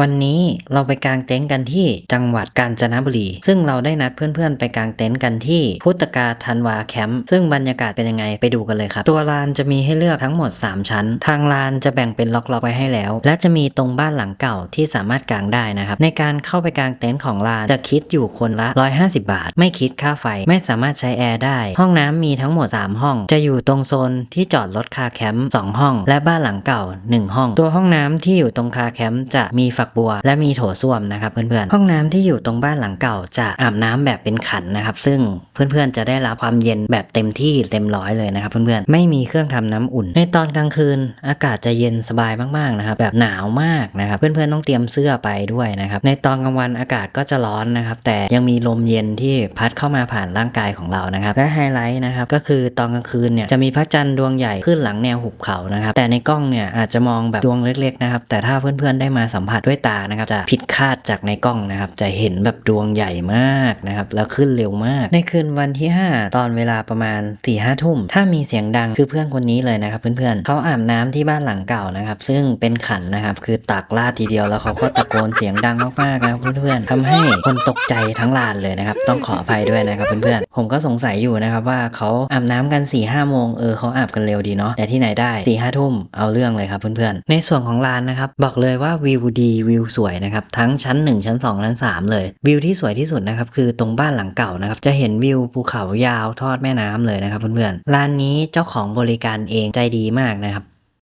วันนี้เราไปกางเต็นท์กันที่จังหวัดกาญจนบุรี ซึ่งเราได้นัดเพื่อนๆ ไปกางเต็นท์กันที่พุทธกาธันวาแคมป์ซึ่งบรรยากาศเป็นยังไงไปดูกันเลยครับ ตัวลานจะมีให้เลือกทั้งหมด 3 ชั้น ทางลานจะแบ่งเป็นล็อกๆไว้ให้แล้ว และจะมีตรงบ้านหลังเก่าที่สามารถกางได้นะครับ ในการเข้าไปกางเต็นท์ของลานจะคิดอยู่คนละ 150 บาท ไม่คิดค่าไฟ ไม่สามารถใช้แอร์ได้ ห้องน้ำมีทั้งหมด 3 ห้อง จะอยู่ตรงโซนที่จอดรถคาแคมป์2ห้อง และบ้านหลังเก่า 1 ห้อง ตัวห้องน้ำที่อยู่ตรงคาแคมป์จะมีฝักบัว และมีโถส้วมนะครับเพื่อนๆห้องน้ำที่อยู่ตรงบ้านหลังเก่าจะอาบน้ำแบบเป็นขันนะครับซึ่งเพื่อนๆจะได้รับความเย็นแบบเต็มที่เต็มร้อยเลยนะครับเพื่อนๆไม่มีเครื่องทำน้ำอุ่น ในตอนกลางคืน อากาศจะเย็นสบายมากๆนะครับแบบหนาวมากนะครับเพื่อนๆต้องเตรียมเสื้อไปด้วยนะครับในตอนกลางวันอากาศก็จะร้อนนะครับแต่ยังมีลมเย็นที่พัดเข้ามาผ่านร่างกายของเรานะครับและไฮไลท์นะครับก็คือตอนกลางคืนเนี่ยจะมีพระจันทร์ดวงใหญ่ขึ้นหลังแนวหุบเขานะครับแต่ในกล้องเนี่ยอาจจะมองแบบดวงเล็กๆนะครับแต่ถ้าเพื่อนๆได้มาสัมผัสด้วยตานะครับ จะผิดคาดจากในกล้องนะครับ จะเห็นแบบดวงใหญ่มากนะครับ แล้วขึ้นเร็วมาก ในคืนวันที่ 5 ตอนเวลาประมาณ4ี่ห้าทุ่ม ถ้ามีเสียงดังคือเพื่อนคนนี้เลยนะครับ เพื่อนๆเขาอาบน้ำที่บ้านหลังเก่านะครับ ซึ่งเป็นขันนะครับ คือตักลาดทีเดียวแล้วเขาก็ตะโกนเสียงดังมากๆนะครับเพื่อนๆทำให้คนตกใจทั้งลานเลยนะครับ ต้องขออภัยด้วยนะครับเพื่อนๆผมก็สงสัยอยู่นะครับว่าเขาอาบน้ำกัน4ี่ห้าโมงเออเขาอาบกันเร็วดีเนาะแต่ที่ไหนได้4ี่ห้าทุ่มเอาเรื่องเลยครับเพื่อนๆในส่วนของลานนะครับบอกเลยว่าวิวดีวิวสวยนะครับทั้งชั้น 1 ชั้น 2 ชั้น 3 เลย วิวที่สวยที่สุดนะครับคือตรงบ้านหลังเก่านะครับจะเห็นวิวภูเขายาวทอดแม่น้ำเลยนะครับเพื่อนๆร้านนี้เจ้าของบริการเองใจดีมากนะครับ